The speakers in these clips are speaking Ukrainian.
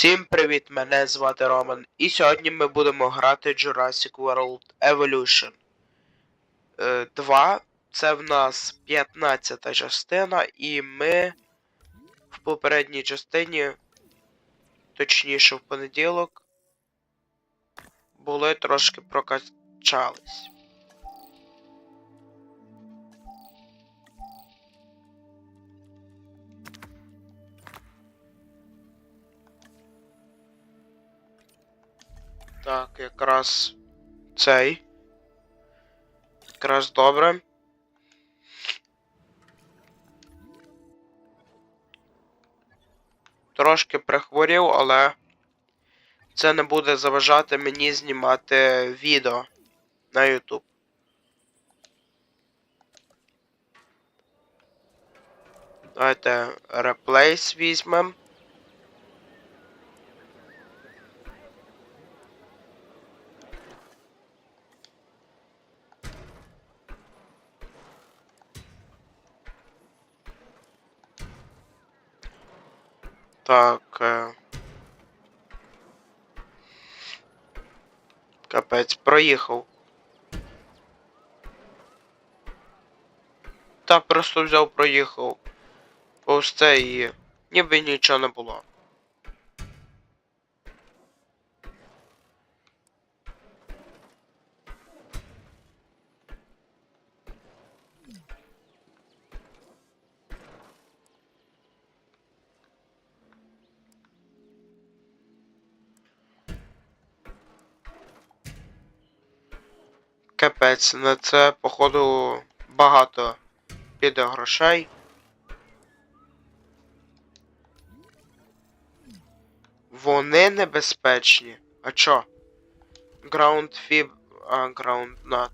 Всім привіт, мене звати Роман, і сьогодні ми будемо грати Jurassic World Evolution 2. Це в нас 15 частина, і ми в попередній частині, точніше в понеділок, були трошки прокачались. Так, якраз цей. Якраз добре. Трошки прихворів, але це не буде заважати мені знімати відео на YouTube. Давайте реплейс візьмем. Так. Е... Капець, проїхав. Та просто взяв, проїхав. Повз це і ніби нічого не було. Капець, на це, походу, багато піде грошей. Вони небезпечні. А чо? Ground Fib. А, Ground Nut.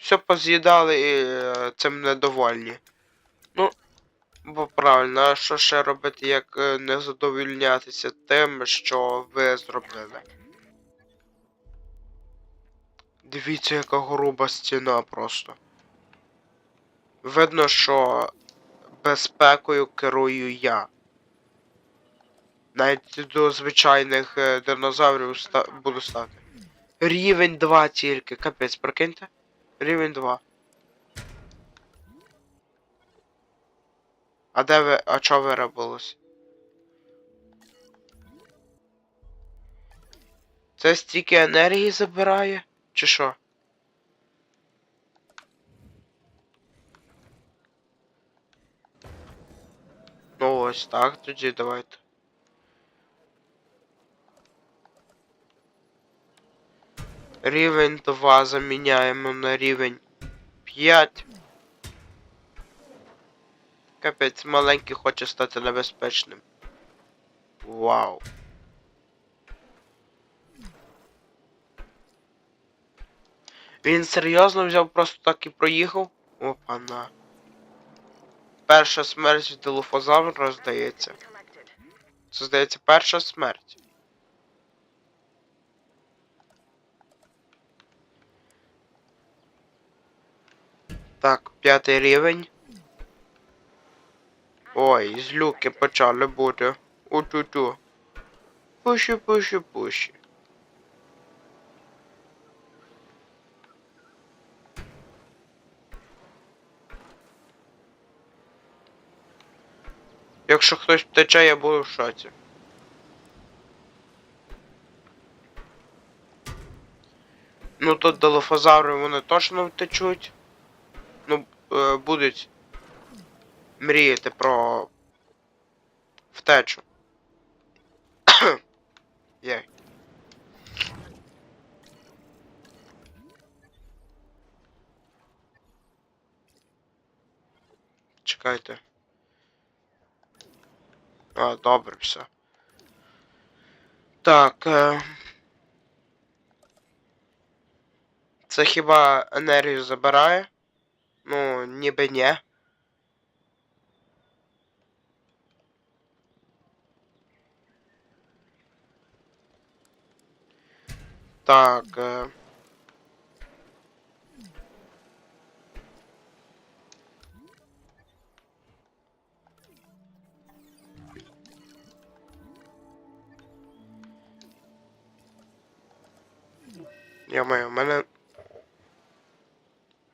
Все поз'їдали і е, цим недовольні. Ну, бо правильно, а що ще робити, як е, не задовольнятися тим, що ви зробили? Дивіться, яка груба стіна просто. Видно, що безпекою керую я. Навіть до звичайних е, динозаврів ста буду стати. Рівень 2 тільки, капець, прикиньте. Рівень 2. А де ви. А чо ви робилось? Це стільки енергії забирає? Чи що? Ну ось так, тоді давайте. Рівень 2 заміняємо на рівень 5. Капець, маленький хоче стати небезпечним. Вау. Він серйозно взяв просто так і проїхав? Опана. Перша смерть від дилофозавра, здається. Це здається перша смерть. Так, п'ятий рівень. Ой, злюки почали бути. У-ту-ту. Пуші, пуші, пуші. Якщо хтось втече, я буду в шоці. Ну тут долофозаври вони точно втечуть. Ну, е, будуть мріяти про втечу. Є. Чекайте. А, добре, все. Так. Е... Це хіба енергію забирає? Ну, ніби ні. Так. Е... Я-моє, у мене.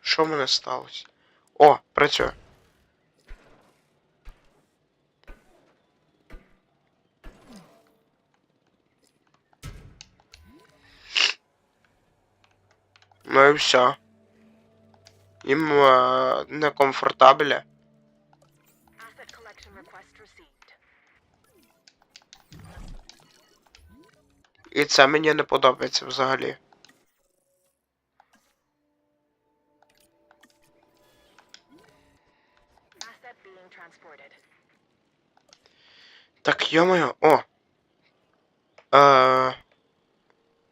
Що в мене сталося? О, працює. Ну і все. Їм е, request received. І це мені не подобається взагалі. Так, йомаю, о. Е,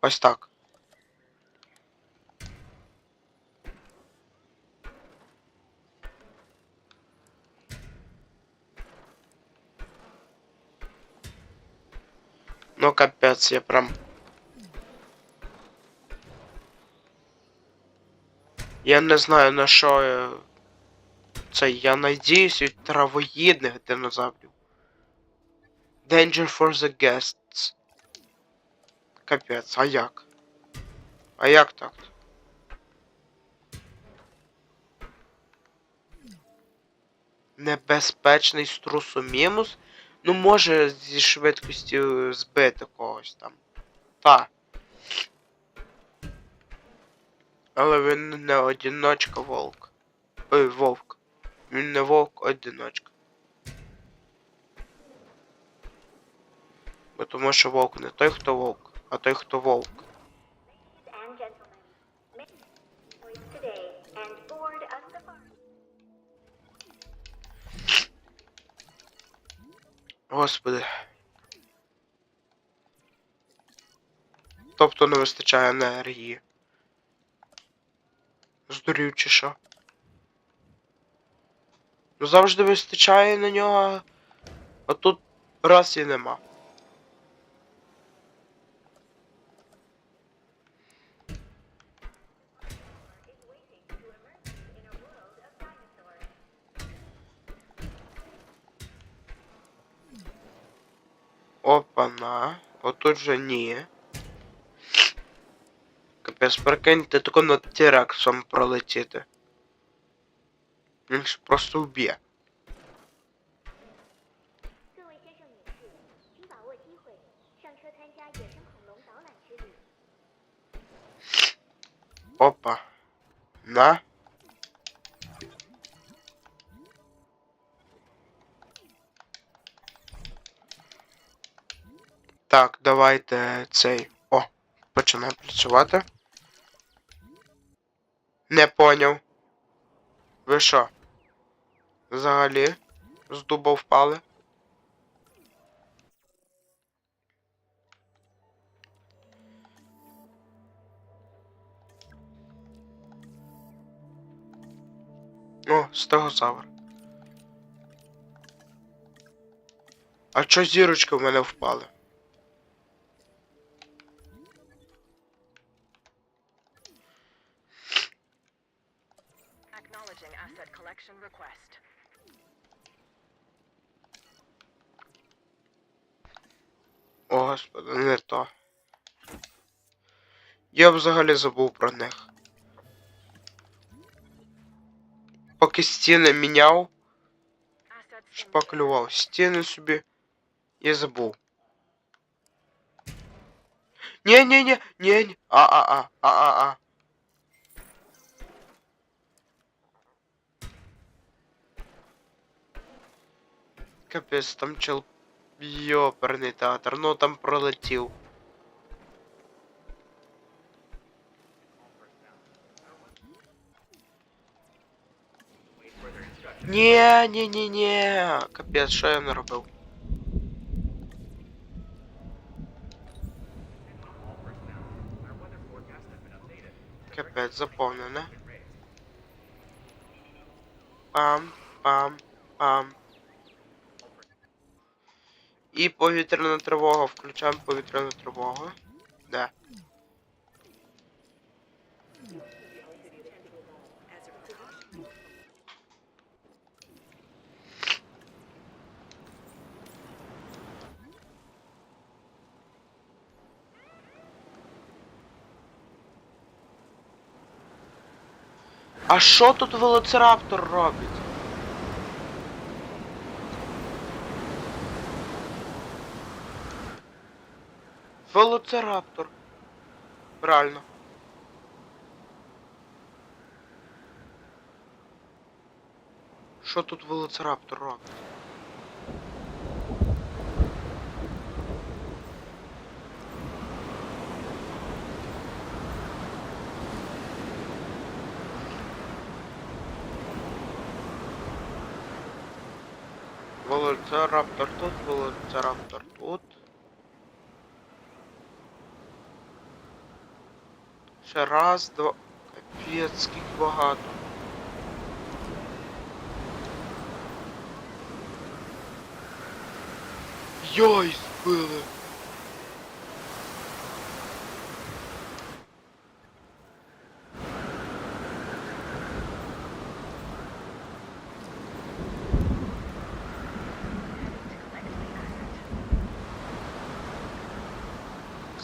ось так. Ну капець, я прям. Я не знаю на що е, це. Я надіюсь від травоїдних динозаврів. Danger for the guests. Капець, а як? А як так? Небезпечний струсомімус? Ну, може зі швидкістю збити когось там. Та. Але він не одиночка вовк. Ой, вовк. Він не вовк, одиночка. Бо тому що вовк не той, хто вовк, а той, хто вовк. Господи. Тобто не вистачає енергії. Здурів чи що? Ну завжди вистачає на нього, а тут раз і нема. Опа-на. Отут же ні. Капець, прикиньте, тако над Тірексом пролетіти. Лишь ж просто вб'є. Опа. На. Так, давайте цей. О, починаємо працювати. Не поняв. Ви що? Взагалі? З дуба впали? О, стегозавр. А чо зірочки в мене впали? О, господи, не то. Я взагалі забув про них. Поки стіни міняв, Assets in шпаклював стіни собі і забув. Ні, ні, ні, ні, ні. А, а, а, а, а, а. Капець, там чел йоперний театр, ну там пролетів. Ні, ні, ні, ні. Капець, що я наробив? Капець, заповнене. Пам, пам, пам. І повітряна тривога. Включаємо повітряну тривогу. Да. А що тут велоцираптор робить? Велоцираптор. Правильно. Що тут велоцираптор робить? Велоцираптор тут, велоцираптор тут. Ще раз, два. Капець, скільки багато. Йой, збили.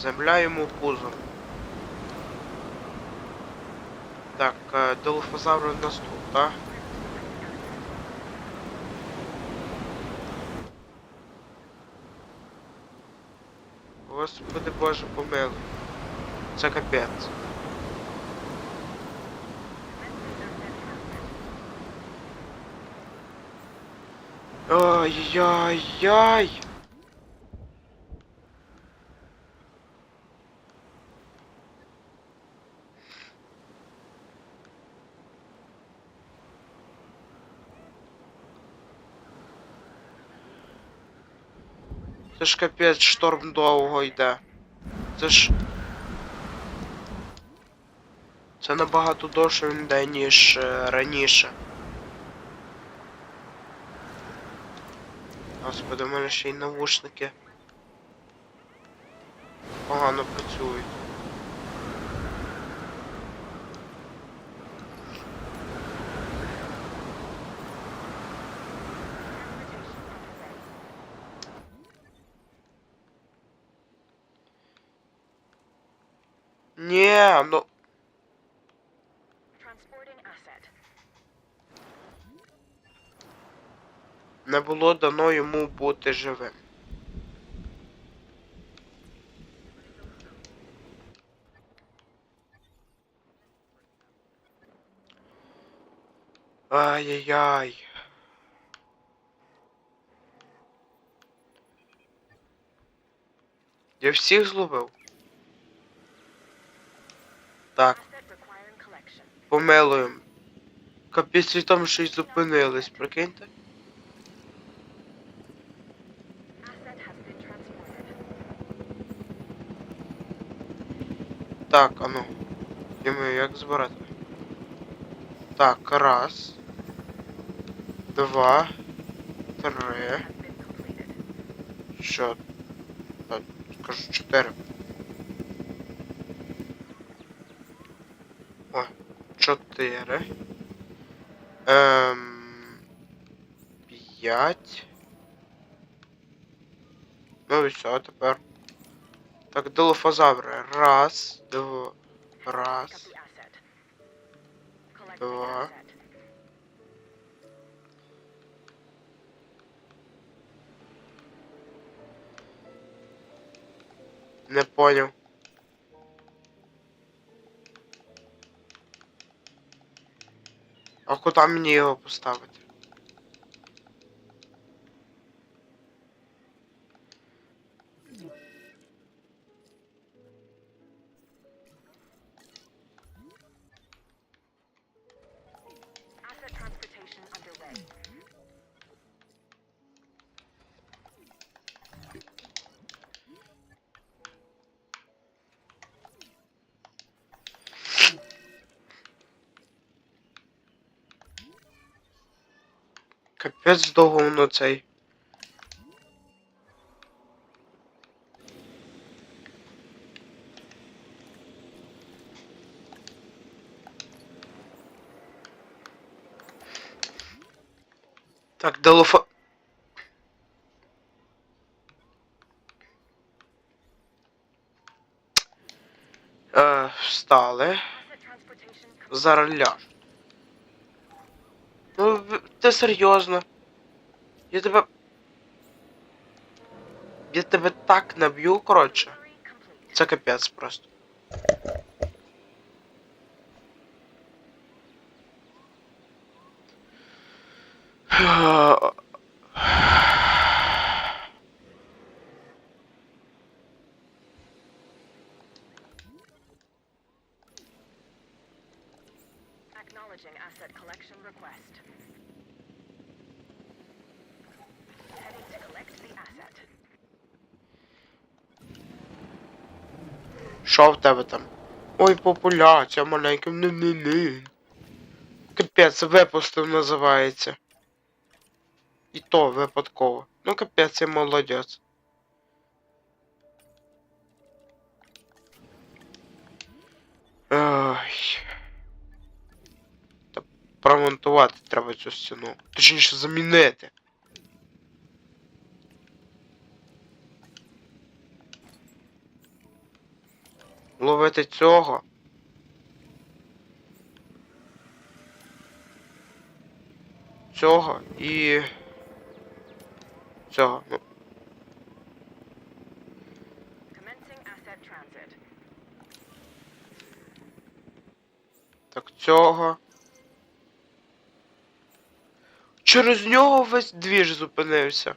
Земля йому пузо. Так, е, долофозавр у нас тут, так? Господи Боже помилуй. Це капець. Ай-яй-яй. Це ж капець шторм довго йде. Це ж. Це набагато довше він йде, ніж е, раніше. Господи, у мене ще й навушники. Погано працюють. Ну. Transporting asset. Не було дано йому бути живим. Ай-яй-яй. Я всіх зловив. Так, помилуємо. Капець там щось зупинились, прикиньте. Так, а ну. Йому як збирати? Так, раз. Два. Три. Що? Скажу чотири. 4. Ем, 5. Ну і все, тепер. Так, дилофазаври. Раз, два. Раз. Два. Не понял. А куди мені його поставити? Капець довго воно цей. Так, делофа. Е, встали. Зараз ляж. Ти серйозно. Я тебе. Я тебе так наб'ю, коротше. Це капець просто. Що в тебе там? Ой, популяція маленька, не не не Капець, випустив називається. І то випадково. Ну капець, я молодець. Ой. Та промонтувати треба цю стіну. Точніше замінити. Ловити цього. Цього і. Цього. Ну, так, цього. Через нього весь двіж зупинився.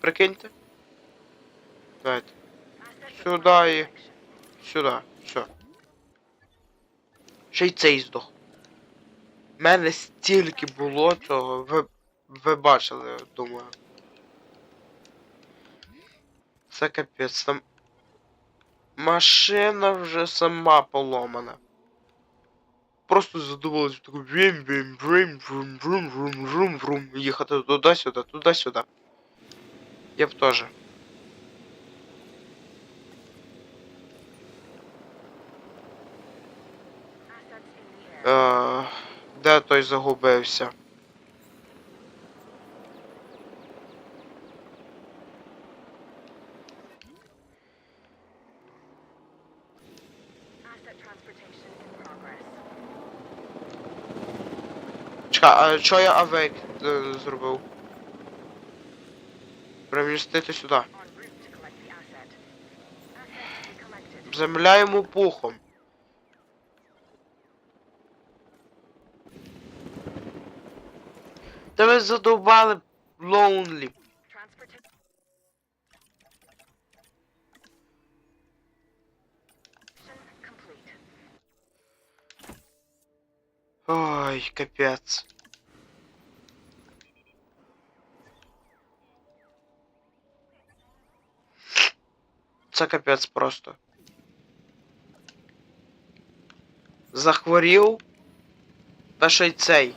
Прикиньте. Давайте. Сюда і- Сюди. Ще й цей здох. У мене стільки було цього, ви, ви бачили, думаю. Це капець, там. Машина вже сама поломана. Просто задумалась таку вім вім вім врум врум врум врум врум їхати туди-сюди, туди-сюди. Я б теж. Е, де той загубився? Чекай, а чо я авейк е, зробив? Перемістити сюди. Земля йому пухом. Та ви задовбали лоунлі. Ой, капець. Це капець просто. Захворів. Та ще й цей.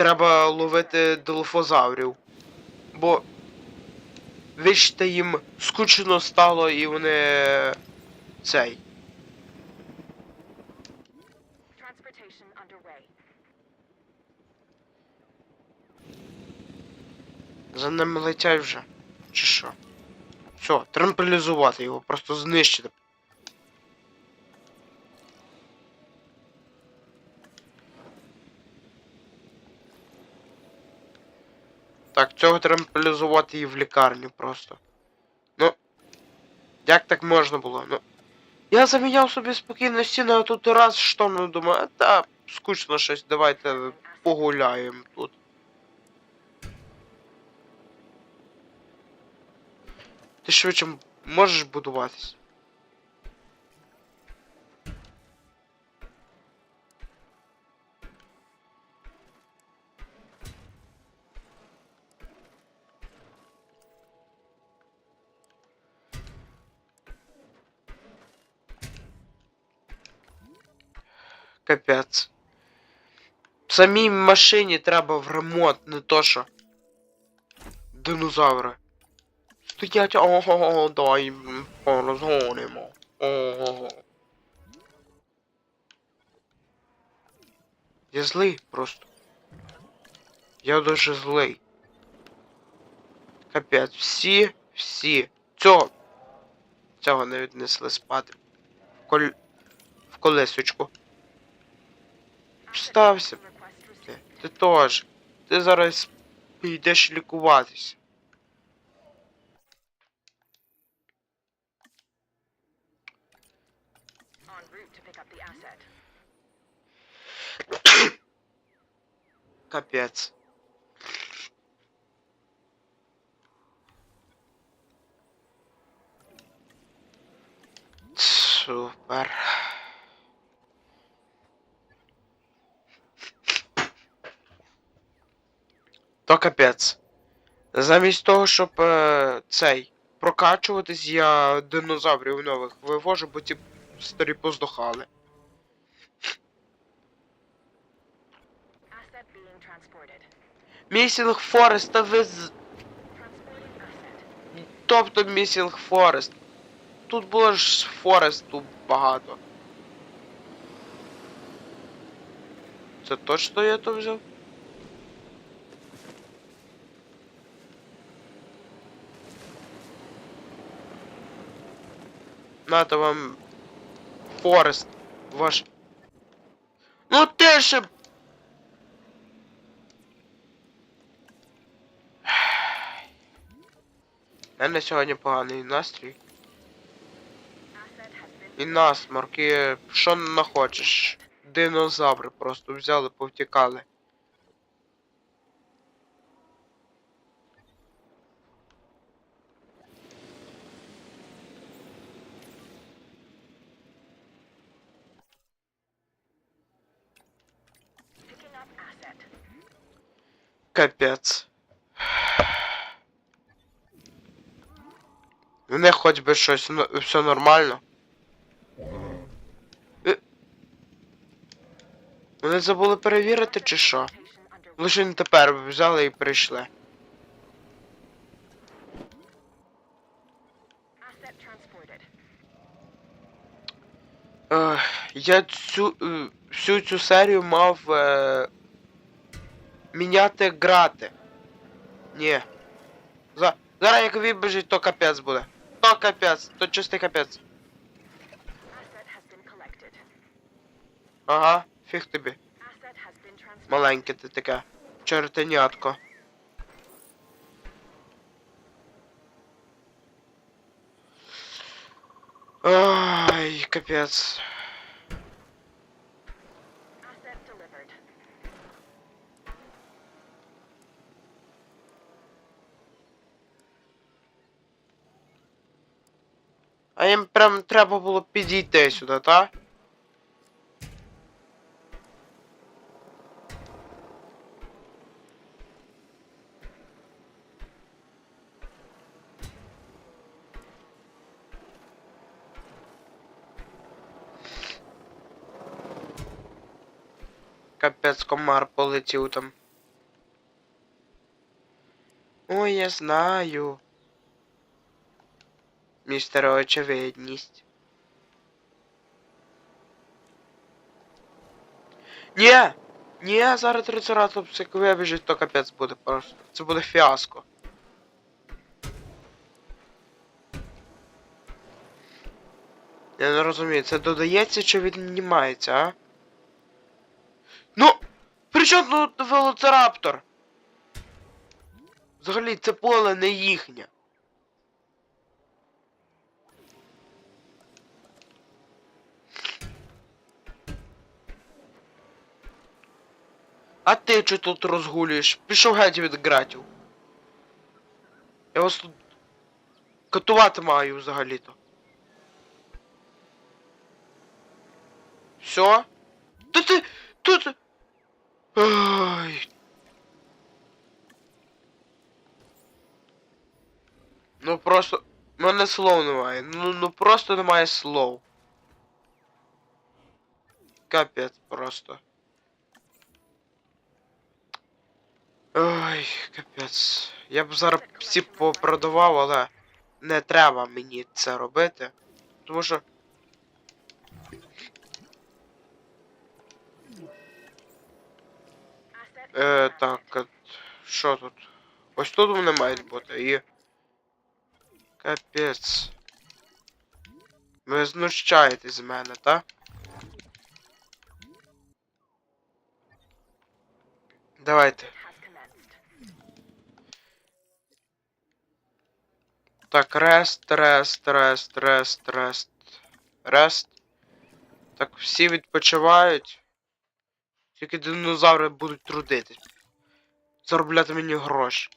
Треба ловити делофозаврів. Бо. Вічте їм скучно стало і вони. цей. За ними летять вже. Чи що? Все, трампелізувати його, просто знищити. Так, цього трампелізувати і в лікарню просто. Ну. Як так можна було? Ну. Я заміняв собі спокійно стіни, а тут раз штормно думаю, та скучно щось, давайте погуляємо тут. Ти швидше можеш будуватись? Капець. Самій машині треба в ремонт, не то що. Динозаври. Стоять, ого, дай порозгонимо. Ого. Я злий просто. Я дуже злий. Капець, всі, всі. Цього. Цього не віднесли спати. В, коль... в колесочку. Встався. Ти, ти теж. Ти зараз підеш лікуватись. Капец. Супер. То капець. Замість того, щоб е, цей прокачуватись, я динозаврів нових вивожу, бо ті старі поздохали. Місінг Форест, та ви з... Тобто Місінг Форест. Тут було ж Форесту багато. Це точно я то взяв? Нато вам Форест ваш. Ну ти ще. У мене сьогодні поганий настрій. І насморк, і що. Динозаври просто взяли, повтікали. Капець. В них хоч би щось ну, все нормально. Е, Вони забули перевірити чи що? Лише не тепер взяли і прийшли. Е, я цю е, всю цю серію мав міняти грати. Ні. За, зараз як вибіжить, то капець буде. То капець, то чистий капець. Ага, фіг тобі. Маленьке ти таке. Чертенятко. Ай, капець. А їм прям треба було підійти сюди, та? Капець комар полетів там. Ой, я знаю. Містер очевидність. Ні! Ні, зараз трицератопс як вибіжить, то капець буде просто. Це буде фіаско. Я не розумію, це додається чи віднімається, а? Ну! При чому тут велоцираптор? Взагалі, це поле не їхнє. А ти що тут розгулюєш? Пішов геть від гратів. Я вас тут катувати маю взагалі-то. Все? Та ти тут. Ай. Ну просто. У мене слов немає. Ну, ну просто немає слов. Капець просто. Ой, капець. Я б зараз всі попродавав, але не треба мені це робити. Тому що. Е, так, от, що тут? Ось тут вони мають бути і. Капець. Ви знущаєтесь з мене, так? Давайте. Так, рест, рест, рест, рест, рест. Рест. Так, всі відпочивають. Тільки динозаври будуть трудитись. Заробляти мені гроші.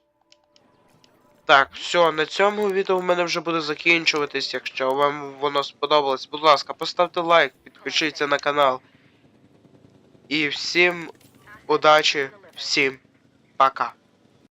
Так, все, на цьому відео в мене вже буде закінчуватись. Якщо вам воно сподобалось, будь ласка, поставте лайк, підпишіться на канал. І всім удачі, всім пока.